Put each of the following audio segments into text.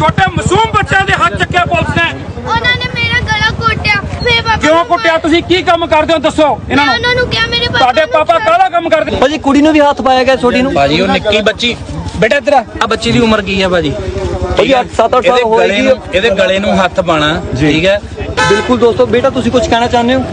ਛੋਟੇ ਮਾਸੂਮ ਬੱਚਿਆਂ ਦੇ ਹੱਥ ਚੱਕਿਆ ਪੁਲਿਸ ਨੇ। ਉਹਨਾਂ ਨੇ ਮੇਰਾ ਗਲਾ ਘੋਟਿਆ। ਫੇ ਪਾਪਾ ਕਿਉਂ ਨੂੰ ਕੁੱਟਿਆ ਤੁਸੀਂ ਕੀ ਕੰਮ ਕਰਦੇ ਹੋ? ਦੱਸੋ। ਇਹਨਾਂ ਨੂੰ ਉਹਨਾਂ ਨੂੰ ਕਿਹਾ ਮੇਰੇ ਪਾਪਾ ਤੁਹਾਡੇ ਪਾਪਾ। ਕਾਹਦਾ ਕੰਮ ਕਰਦੇ? ਭਾਜੀ ਕੁੜੀ ਨੂੰ ਵੀ ਹੱਥ ਪਾਇਆ ਗਿਆ ਛੋਟੀ ਨੂੰ। ਭਾਜੀ ਉਹ ਨਿੱਕੀ ਬੱਚੀ। ਬੇਟਾ ਇੱਧਰ ਆ। ਬੱਚੀ ਦੀ ਉਮਰ ਕੀ ਹੈ ਭਾਜੀ? ਭਾਜੀ ਅੱਠ- ਸੱਤ ਅੱਠ ਸਾਲ ਇਹਦੇ ਗਲੇ ਹੋਏਗੀ। ਨੂੰ ਇਹਦੇ ਗਲੇ ਨੂੰ ਹੱਥ ਪਾਣਾ ਠੀਕ ਹੈ? ਬਿਲਕੁਲ ਦੋਸਤੋ ਬੇਟਾ ਤੁਸੀਂ ਕੁਝ ਕਹਿਣਾ ਚਾਹੁੰਦੇ ਹੋ?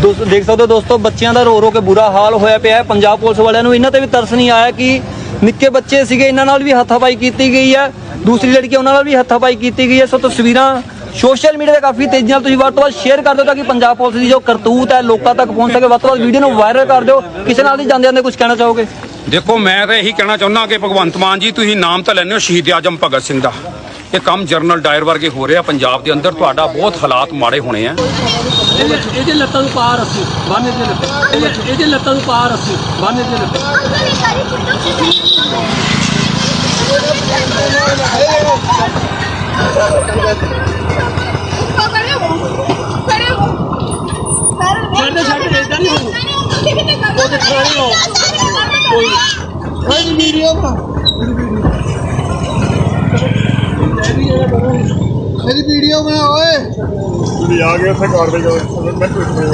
ਦੋਸਤੋ ਦੇਖ ਸਕਦੇ ਹੋ ਦੋਸਤੋ ਬੱਚਿਆਂ ਦਾ ਰੋ ਰੋ ਕੇ ਬੁਰਾ ਹਾਲ ਹੋਇਆ ਪਿਆ ਹੈ। ਪੰਜਾਬ ਪੁਲਿਸ ਵਾਲਿਆਂ ਨੂੰ ਇਹਨਾਂ ਤੇ ਵੀ ਤਰਸ ਨਹੀਂ ਆਇਆ ਕਿ ਨਿੱਕੇ ਬੱਚੇ ਸੀਗੇ ਇਹਨਾਂ ਨਾਲ ਵੀ ਹੱਥਾਪਾਈ ਕੀਤੀ ਗਈ ਹੈ। ਦੂਸਰੀ ਲੜਕੀ ਉਹਨਾਂ ਨਾਲ ਵੀ ਹੱਥਾਪਾਈ ਕੀਤੀ ਗਈ ਹੈ। ਸੋ ਤਸਵੀਰਾਂ ਸੋਸ਼ਲ ਮੀਡੀਆ ਤੇ ਕਾਫੀ ਤੇਜ਼ੀ ਨਾਲ ਤੁਸੀਂ ਵੱਧ ਤੋਂ ਵੱਧ ਸ਼ੇਅਰ ਕਰ ਦਿਓ ਤਾਂ ਕਿ ਪੰਜਾਬ ਪੁਲਿਸ ਦੀ ਜੋ ਕਰਤੂਤ ਹੈ ਲੋਕਾਂ ਤੱਕ ਪਹੁੰਚ ਸਕੇ। ਵੱਧ ਤੋਂ ਵੱਧ ਵੀਡੀਓ ਨੂੰ ਵਾਇਰਲ ਕਰ ਦਿਓ। ਕਿਸੇ ਨਾਲ ਦੀ ਜਾਂਦੇ ਜਾਂਦੇ ਕੁਝ ਕਹਿਣਾ ਚਾਹੋਗੇ? ਦੇਖੋ ਮੈਂ ਤਾਂ ਇਹੀ ਕਹਿਣਾ ਚਾਹੁੰਦਾ ਕਿ ਭਗਵੰਤ ਮਾਨ ਜੀ ਤੁਸੀਂ ਨਾਮ ਤਾਂ ਲੈਂਦੇ ਹੋ ਸ਼ਹੀਦ ਆਜਮ ਭਗਤ ਸਿੰਘ ਦਾ। ਇਹ ਕੰਮ ਜਰਨਲ ਡਾਇਰ ਵਰਗੇ ਹੋ ਰਿਹਾ ਪੰਜਾਬ ਦੇ ਅੰਦਰ ਤੁਹਾਡਾ ਬਹੁਤ ਹਾਲਾਤ ਮਾੜੇ ਹੋਣੇ ਆ। ਇਹਦੇ ਲੱਤਾਂ ਨੂੰ ਪਾਰ ਅਸੀਂ ਬੰਨ ਦੇ ਲੱਤਾਂ। ਇਹਦੇ ਲੱਤਾਂ ਨੂੰ ਪਾਰ ਅਸੀਂ ਬੰਨ ਦੇ ਲੱਤਾਂ ਅੰਕਲ ਇਹ ਸਾਰੀ ਫੋਟੋ ਖਿਚਾਈ ਛੱਡ ਛੱਡ ਏਦਾਂ ਨਹੀਂ ਹੋਊ ਉਹ ਤੇ ਖਾਣੀ ਹੋ ਕੋਈ ਮੇਰੀ ਵੀਡੀਓ ਬਣਾ ਓਏ। ਤੁਸੀਂ ਆ ਗਏ ਉੱਥੇ ਕਾਰਵਾਈ ਕਰੋ ਮੈਂ ਕੁਝ ਨਹੀਂ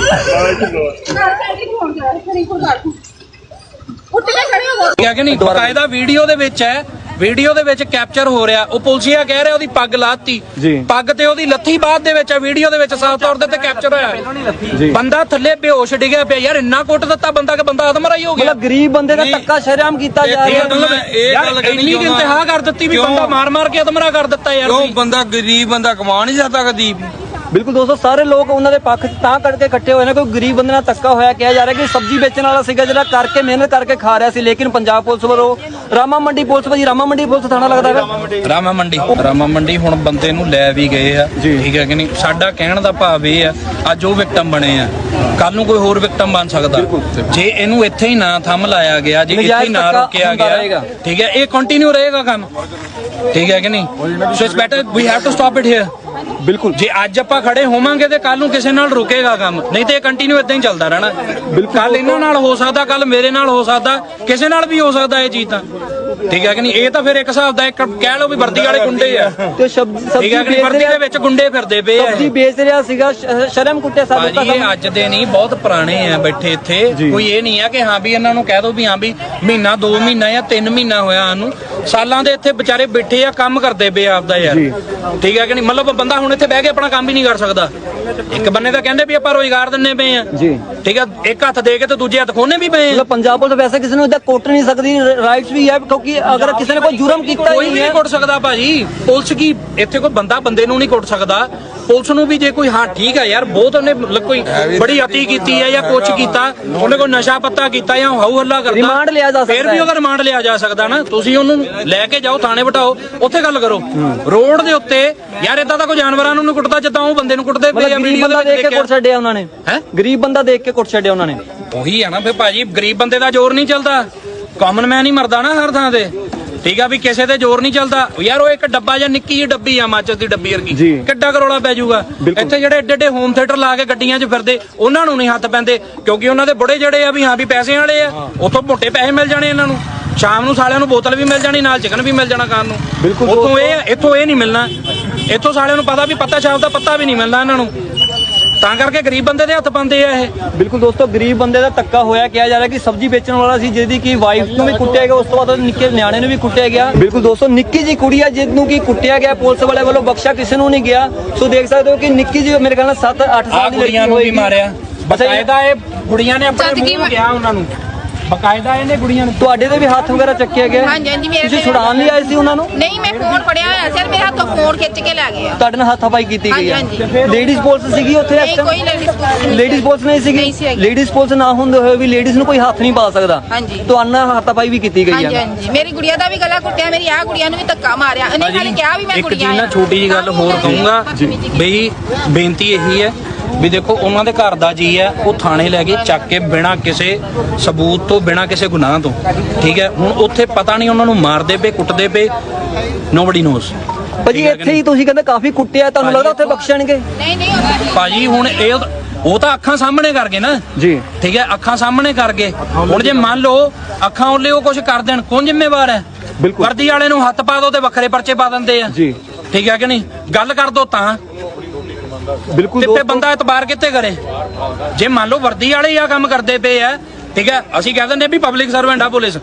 ਆਏ ਕਿ ਹੋ ਹੈ ਨਹੀਂ ਬਕਾਇਦਾ ਵੀਡੀਓ ਦੇ ਵਿੱਚ ਹੈ ਵੀਡੀਓ ਦੇ ਵਿੱਚ ਕੈਪਚਰ ਹੋ ਰਿਹਾ। ਉਹ ਪੁਲਸੀਆ ਕਹਿ ਰਿਹਾ ਉਹਦੀ ਪੱਗ ਲਾਤੀ। ਪੱਗ ਤੇ ਉਹਦੀ ਲੱਥੀ ਬਾਅਦ ਦੇ ਵਿੱਚ ਹੈ ਵੀਡੀਓ ਦੇ ਵਿੱਚ ਸਾਫ਼ ਤੌਰ ਤੇ ਕੈਪਚਰ ਹੋਇਆ। ਬੰਦਾ ਥੱਲੇ ਬੇਹੋਸ਼ ਡਿੱਗਿਆ ਪਿਆ। ਯਾਰ ਇੰਨਾ ਕੁੱਟ ਦਿੱਤਾ ਬੰਦਾ ਕਿ ਬੰਦਾ ਆਦਮਰਾਈ ਹੋ ਗਿਆ। ਮਤਲਬ ਗਰੀਬ ਬੰਦੇ ਦਾ ਧੱਕਾ ਸ਼ਰੇਆਮ ਕੀਤਾ ਜਾ ਇਹ ਰਿਹਾ। ਮਤਲਬ ਯਾਰ ਇੰਨੀ ਕਿ ਇੰਤਹਾ ਕਰ ਦਿੱਤੀ ਵੀ ਬੰਦਾ ਮਾਰ ਮਾਰ ਕੇ ਅਦਮਰਾ ਕਰ ਦਿੱਤਾ ਯਾਰ ਕਿਉਂ। ਬੰਦਾ ਗਰੀਬ ਬੰਦਾ ਕਮਾ ਨਹੀਂ ਸਕਦਾ ਕਦੀ ਬਿਲਕੁਲ ਦੋਸਤੋ ਸਾਰੇ ਲੋਕ ਉਹਨਾਂ ਦੇ ਪੱਖ 'ਚ ਤਾਂ ਕਰਕੇ ਇਕੱਠੇ ਹੋਏ ਨੇ ਕੋਈ ਗਰੀਬ ਬੰਦੇ ਨਾਲ ਧੱਕਾ ਹੋਇਆ ਕਿਹਾ ਜਾ ਰਿਹਾ ਕਿ ਸਬਜ਼ੀ ਵੇਚਣ ਵਾਲਾ ਸੀਗਾ ਜਿਹੜਾ ਕਰਕੇ ਮਿਹਨਤ ਕਰਕੇ ਖਾ ਰਿਹਾ ਸੀ ਲੇਕਿਨ ਪੰਜਾਬ ਪੁਲਿਸ ਵੱਲੋਂ ਰਾਮਾ ਮੰਡੀ ਪੁਲਿਸ ਭਾਜੀ ਰਾਮਾ ਮੰਡੀ ਪੁਲਿਸ ਥਾਣਾ ਲੱਗਦਾ ਹੈ ਰਾਮਾ ਮੰਡੀ ਰਾਮਾ ਮੰਡੀ ਹੁਣ ਬੰਦੇ ਨੂੰ ਲੈ ਵੀ ਗਏ ਆ ਠੀਕ ਹੈ ਕਿ ਨਹੀਂ? ਸਾਡਾ ਕਹਿਣ ਦਾ ਭਾਵ ਇਹ ਆ ਅੱਜ ਉਹ ਵਿਕਟਮ ਬਣੇ ਆ ਕੱਲ ਨੂੰ ਕੋਈ ਹੋਰ ਵਿਕਟਮ ਬਣ ਸਕਦਾ। ਜੇ ਇਹਨੂੰ ਇੱਥੇ ਹੀ ਨਾ ਥੰਮ ਲਾਇਆ ਗਿਆ ਜੇ ਇੱਥੇ ਹੀ ਨਾ ਰੋਕਿਆ। ਗਿਆ ਠੀਕ ਹੈ ਇਹ ਕੰਟੀਨਿਊ ਰਹੇਗਾ ਕੰਮ ਠੀਕ ਹੈ ਕਿ ਨਹੀਂ? So it's better we have to stop it here ਬਿਲਕੁਲ। ਜੇ ਅੱਜ ਆਪਾਂ ਖੜੇ ਹੋਵਾਂਗੇ ਤੇ ਕੱਲ ਨੂੰ ਕਿਸੇ ਨਾਲ ਰੁਕੇਗਾ ਕੰਮ ਨਹੀਂ ਤੇ ਇਹ ਕੰਟੀਨਿਊ ਇਦਾਂ ਹੀ ਚੱਲਦਾ ਰਹਿਣਾ। ਕੱਲ ਇਹਨਾਂ ਨਾਲ ਹੋ ਸਕਦਾ ਕੱਲ ਮੇਰੇ ਨਾਲ ਹੋ ਸਕਦਾ ਕਿਸੇ ਨਾਲ ਵੀ ਹੋ ਸਕਦਾ ਇਹ ਚੀਜ਼ ਤਾਂ। ਠੀਕ ਹੈ ਕਿ ਨਹੀਂ? ਇਹ ਤਾਂ ਫਿਰ ਇੱਕ ਹਿਸਾਬ ਦਾ ਇੱਕ ਕਹਿ ਲਓ ਵੀ ਵਰਦੀ ਵਾਲੇ ਗੁੰਡੇ ਆ। ਤੇ ਸ਼ਬ- ਠੀਕ ਸਬਜ਼ੀ ਹੈ ਕਿ ਨਹੀਂ? ਵੇਚ ਵਰਦੀ ਦੇ ਵਿੱਚ ਗੁੰਡੇ ਫਿਰਦੇ ਪਏ ਆ। ਸਬਜ਼ੀ। ਵੇਚ ਰਿਹਾ ਸੀਗਾ ਸ਼- ਸ਼ਰਮ ਕੁੱਟਿਆ ਸਾਡੇ ਭਾਜੀ ਇਹ ਅੱਜ ਦੇ ਨਹੀਂ ਬਹੁਤ ਪੁਰਾਣੇ ਆ ਬੈਠੇ ਇੱਥੇ। ਕੋਈ ਇਹ ਨਹੀਂ ਆ ਕਿ ਹਾਂ ਵੀ ਇਹਨਾਂ ਨੂੰ ਕਹਿ ਦੋ ਵੀ ਹਾਂ ਵੀ ਮਹੀਨਾ 2 ਮਹੀਨਾ ਜਾਂ 3 ਮਹੀਨਾ ਹੋਇਆ ਸਾਨੂੰ। ਸਾਲਾਂ ਦੇ ਇੱਥੇ ਵਿਚਾਰੇ ਬੈਠੇ ਆ ਕੰਮ ਕਰਦੇ ਪਏ ਆ ਆਪਦਾ ਯਾਰ। ਠੀਕ ਹੈ ਕਿ ਨਹੀਂ? ਮਤਲਬ ਬੰਦਾ ਹੁਣ ਇੱਥੇ ਬਹਿ ਕੇ ਆਪਣਾ ਕੰਮ ਹੀ ਨਹੀਂ ਕਰ ਸਕਦਾ। ਇੱਕ ਬੰਨੇ ਤਾਂ ਕਹਿੰਦੇ ਵੀ ਆਪਾਂ ਰੋਜ਼ਗਾਰ ਦਿੰਨੇ ਪਏ ਆ। ਜੀ। ਠੀਕ ਹੈ ਇੱਕ ਹੱਥ ਦੇ ਕੇ ਤੇ ਦੂਜੇ ਹੱਥ ਖੋਨੇ ਵੀ ਪਏ ਆ। ਮਤਲਬ ਪੰਜਾਬ ਪੁਲਿਸ ਵੈਸੇ ਕਿਸੇ ਨੂੰ ਇਦਾਂ ਕੁੱਟ ਨਹੀਂ ਸਕਦੀ ਰਾਈਟਸ ਵੀ ਹੈ ਕਿਉਂਕਿ ਅਗਰ ਕਿਸੇ ਨੇ ਕੋਈ ਜੁਰਮ ਕੀਤਾ ਕੋਈ ਹੀ ਵੀ ਨਹੀਂ ਕੁੱਟ ਸਕਦਾ ਭਾਜੀ। ਪੁਲਿਸ ਕੀ ਇੱਥੇ ਕੋਈ ਬੰਦਾ ਬੰਦੇ ਨੂੰ ਨਹੀਂ ਕੁੱਟ ਸਕਦਾ। ਪੁਲਿਸ ਨੂੰ ਵੀ ਜੇ ਕੋਈ ਹਾਂ ਠੀਕ ਹੈ ਯਾਰ ਬਹੁਤ ਉਹਨੇ ਮਤਲਬ ਕੋਈ ਬੜੀ ਅਤੀ ਕੀਤੀ ਹੈ ਜਾਂ ਕੁਛ ਕੀਤਾ। ਉਹਨੇ ਕੋਈ ਨਸ਼ਾ ਪੱਤਾ ਕੀਤਾ ਜਾਂ ਹਾਊ ਹੱਲਾ ਕਰਦਾ ਰਿਮਾਂਡ ਲਿਆ ਜਾ ਫਿਰ ਸਕਦਾ ਵੀ ਹੈ। ਉਹਦਾ ਰਿਮਾਂਡ ਲਿਆ ਜਾ ਸਕਦਾ ਨਾ। ਤੁਸੀਂ ਉਹਨੂੰ ਲੈ ਕੇ ਜਾਓ ਥਾਣੇ ਬਿਠਾਓ ਉੱਥੇ ਗੱਲ ਕਰੋ। ਰੋਡ ਦੇ ਉੱਤੇ ਯਾਰ ਇਦਾਂ ਦਾ ਕੋਈ ਜਾਨਵਰਾਂ ਨੂੰ ਨਹੀਂ ਕੁੱਟਦਾ ਜਿੱਦਾਂ ਉਹ ਬੰਦੇ ਨੂੰ ਕੁੱਟਦੇ ਪਏ ਆ ਮਤਲਬ ਗਰੀਬ ਵੀਡੀਓ ਬੰਦਾ ਦੇਖ ਕੇ ਕੁੱਟ ਛੱਡਿਆ ਉਹਨਾਂ ਨੇ। ਹੈਂ? ਗਰੀਬ ਬੰਦਾ ਦੇਖ ਕੇ ਕੁੱਟ ਛੱਡਿਆ ਉਹਨਾਂ ਨੇ। ਉਹੀ ਆ ਨਾ ਫੇ ਭਾਜੀ ਗਰੀਬ ਬੰਦੇ ਦਾ ਜ਼ੋਰ ਨਹੀਂ ਚੱਲਦਾ। ਕਾਮਨ ਮੈਨ ਹੀ ਮਰਦਾ ਨਾ ਹਰ ਥਾਂ ਤੇ। ਠੀਕ ਆ ਵੀ ਕਿਸੇ ਤੇ ਜ਼ੋਰ ਨਹੀਂ ਚੱਲਦਾ। ਯਾਰ ਉਹ ਇੱਕ ਡੱਬਾ ਜਾਂ ਨਿੱਕੀ ਜਿਹੀ ਡੱਬੀ ਆ ਮਾਚਸ ਦੀ ਡੱਬੀ ਵਰਗੀ। ਕਿੱਡਾ ਕਰੋਲਾ ਪੈ ਜਾਊਗਾ। ਇੱਥੇ ਜਿਹੜੇ ਏਡੇ ਏਡੇ ਹੋਮ ਥੀਏਟਰ ਲਾ ਕੇ ਗੱਡੀਆਂ 'ਚ ਫਿਰਦੇ ਉਹਨਾਂ ਨੂੰ ਨਹੀਂ ਹੱਥ ਪੈਂਦੇ ਕਿਉਂਕਿ ਉਹਨਾਂ ਦੇ ਬੁੜੇ ਜਿਹੜੇ ਆ ਵੀ ਹਾਂ ਵੀ ਪੈਸੇ ਵਾਲੇ ਆ ਉਥੋਂ ਮੋਟੇ ਪੈਸੇ ਮਿਲ ਜਾਣੇ ਇਹਨਾਂ ਨੂੰ। ਸ਼ਾਮ ਨੂੰ ਸਾਲਿਆਂ ਨੂੰ ਬੋਤਲ ਵੀ ਮਿਲ ਜਾਣੀ ਨਾਲ ਚਿਕਨ ਵੀ ਮਿਲ ਜਾਣਾ ਖਾਣ ਨੂੰ। ਬਿਲਕੁਲ ਉਥੋਂ ਇਹ ਇੱਥੋਂ ਇਹ ਨਹੀਂ ਮਿਲਣਾ। ਇੱਥੋਂ ਸਾਲਿਆਂ ਨੂੰ ਪਤਾ ਵੀ ਪੱਤਾ ਛਾਪ ਦਾ ਪੱਤਾ ਵੀ ਨਹੀਂ ਮਿਲਣਾ ਇਹਨਾਂ ਨੂੰ। ਤਾਂ ਕਰਕੇ ਗਰੀਬ ਬੰਦੇ ਦੇ ਹੱਥ ਪਾਉਂਦੇ ਆ ਇਹ। ਬਿਲਕੁਲ ਦੋਸਤੋ ਗਰੀਬ ਬੰਦੇ ਦਾ ਧੱਕਾ ਹੋਇਆ ਕਿਹਾ ਜਾ ਰਿਹਾ ਕਿ ਸਬਜ਼ੀ ਵੇਚਣ ਵਾਲਾ ਸੀ ਜਿਹਦੀ ਕੀ ਵਾਈਫ ਨੂੰ ਵੀ ਕੁੱਟਿਆ ਗਿਆ ਉਸ ਤੋਂ ਬਾਅਦ ਨਿੱਕੇ ਨਿਆਣੇ ਨੂੰ ਵੀ ਕੁੱਟਿਆ ਗਿਆ। ਬਿਲਕੁਲ ਦੋਸਤੋ ਨਿੱਕੀ ਜੀ ਕੁੜੀ ਆ ਜਿਹਨੂੰ ਕੀ ਕੁੱਟਿਆ ਗਿਆ ਪੁਲਿਸ ਵਾਲੇ ਵੱਲੋਂ ਬਖਸ਼ਾ ਕਿਸੇ ਨੂੰ ਨਹੀਂ ਗਿਆ। ਸੋ ਦੇਖ ਸਕਦੇ ਹੋ ਕਿ ਨਿੱਕੀ ਜੀ ਮੇਰੇ ਖਿਆਲ ਨਾਲ 7 8 ਆ ਸਾਲ ਦੀ ਕੁੜੀਆਂ ਲੜਕੀ ਨੂੰ ਵੀ ਮਾਰਿਆ। ਬਕਾਇਦਾ ਇਹ ਕੁੜੀਆਂ ਨੇ ਆਪਣੇ ਮੂੰਹ ਕਿਹਾ ਉਹਨਾਂ ਨੂੰ। ਬਕਾਇਦਾ ਇਹਨੇ ਕੁੜੀਆਂ ਨੇ ਤੁਹਾਡੇ ਤੇ ਵੀ ਹੱਥ ਵਗੈਰਾ ਚੱਕਿਆ ਗਿਆ ਹਾਂਜੀ ਹਾਂਜੀ ਮੇਰੇ ਤੁਸੀਂ ਛੁਡਾਉਣ ਲਈ ਆਏ ਸੀ ਉਹਨਾਂ ਨੂੰ? ਨਹੀਂ ਮੈਂ ਫੋਨ ਫੜਿਆ ਹੋਇਆ ਸੀ ਮੇਰੇ ਹੱਥੋਂ ਫੋਨ ਖਿੱਚ ਕੇ ਲੈ ਗਿਆ ਤੁਹਾਡੇ ਨਾਲ ਹੱਥਾਪਾਈ ਕੀਤੀ ਗਈ ਹਾਂਜੀ, ਹੈ ਲੇਡੀਜ਼ ਪੁਲਿਸ ਸੀਗੀ ਉੱਥੇ ਨਹੀਂ ਕੋਈ ਲੇਡੀਜ਼ ਪੁਲਿਸ ਲੇਡੀਜ਼ ਪੁਲਿਸ ਨਹੀਂ ਨਹੀਂ ਸੀਗੀ ਹੈਗੀ। ਲੇਡੀਜ਼ ਪੁਲਿਸ ਨਾ ਹੁੰਦੇ ਹੋਏ ਵੀ ਲੇਡੀਜ਼ ਨੂੰ ਕੋਈ ਹੱਥ ਨਹੀਂ ਪਾ ਸਕਦਾ? ਹਾਂਜੀ। ਤੁਹਾਨੂੰ ਨਾਲ ਹੱਥਾਪਾਈ ਵੀ ਕੀਤੀ ਗਈ ਹਾਂਜੀ ਹੈ ਹਾਂਜੀ। ਮੇਰੀ ਗੁੜੀਆ ਦਾ ਵੀ ਗਲਾ ਕੁੱਟਿਆ ਮੇਰੀ ਆਹ ਗੁੜੀਆ ਨੂੰ ਵੀ ਧੱਕਾ ਮਾਰਿਆ। ਇਹਨੇ ਖਾਲੀ ਕਿਹਾ ਵੀ ਮੈਂ ਇੱਕ ਗੁੜੀਆ ਚੀਜ਼ ਨਾ ਆ। ਛੋਟੀ ਜੀ ਗੱਲ ਹੋਰ ਕਹੂੰਗਾ ਬਈ ਬੇਨਤੀ ਇਹੀ ਹੈ ਵੀ ਦੇਖੋ ਉਹਨਾਂ ਦੇ ਘਰ ਦਾ ਜੀ ਹੈ ਉਹ ਥਾਣੇ ਲੈ ਕੇ ਚੱਕ ਕੇ ਬਿਨਾਂ ਕਿਸੇ ਸਬੂਤ ਤੋਂ ਬਿਨਾਂ ਕਿਸੇ ਗੁਨਾਹ ਤੋਂ ਠੀਕ ਹੈ? ਹੁਣ ਉੱਥੇ ਪਤਾ ਨਹੀਂ ਉਹਨਾਂ ਨੂੰ ਮਾਰਦੇ ਪਏ ਕੁੱਟਦੇ ਪਏ ਨੋਬਡੀ ਨੋਸ ਭਾਜੀ ਇੱਥੇ ਹੀ ਤੁਸੀਂ ਕਹਿੰਦੇ ਕਾਫੀ ਕੁੱਟਿਆ ਤੁਹਾਨੂੰ ਲੱਗਦਾ ਉੱਥੇ ਬਖਸ਼ਣਗੇ? ਨਹੀਂ ਨਹੀਂ ਭਾਜੀ ਹੁਣ ਇਹ ਉਹ ਤਾਂ ਅੱਖਾਂ ਸਾਹਮਣੇ ਕਰ ਗਏ ਨਾ। ਜੀ। ਠੀਕ ਹੈ? ਅੱਖਾਂ ਸਾਹਮਣੇ ਕਰ ਗਏ। ਹੁਣ ਜੇ ਮੰਨ ਲਓ ਅੱਖਾਂ ਉੱਲੇ ਉਹ ਕੁਝ ਕਰ ਦੇਣ ਕੌਣ ਜ਼ਿੰਮੇਵਾਰ ਹੈ? ਬਿਲਕੁਲ। ਵਰਦੀ ਵਾਲੇ ਨੂੰ ਹੱਥ ਪਾ ਦੋ ਤੇ ਵੱਖਰੇ ਪਰਚੇ ਪਾ ਦਿੰਦੇ ਆ। ਜੀ। ਠੀਕ ਹੈ ਕਿ ਨਹੀਂ? ਗੱਲ ਕਰ ਦੋ ਤਾਂ। ਬਿਲਕੁਲ ਤੇ ਬੰਦਾ ਇਤਬਾਰ ਕਿੱਥੇ ਕਰੇ? ਜੇ ਮੰਨ ਲਓ ਵਰਦੀ ਵਾਲੇ ਆ ਕੰਮ ਕਰਦੇ ਪਏ ਆ ਠੀਕ ਹੈ ਅਸੀਂ ਕਹਿ ਦਿੰਦੇ ਵੀ ਪਬਲਿਕ ਸਰਵੈਂਟ ਆ ਪੁਲਿਸ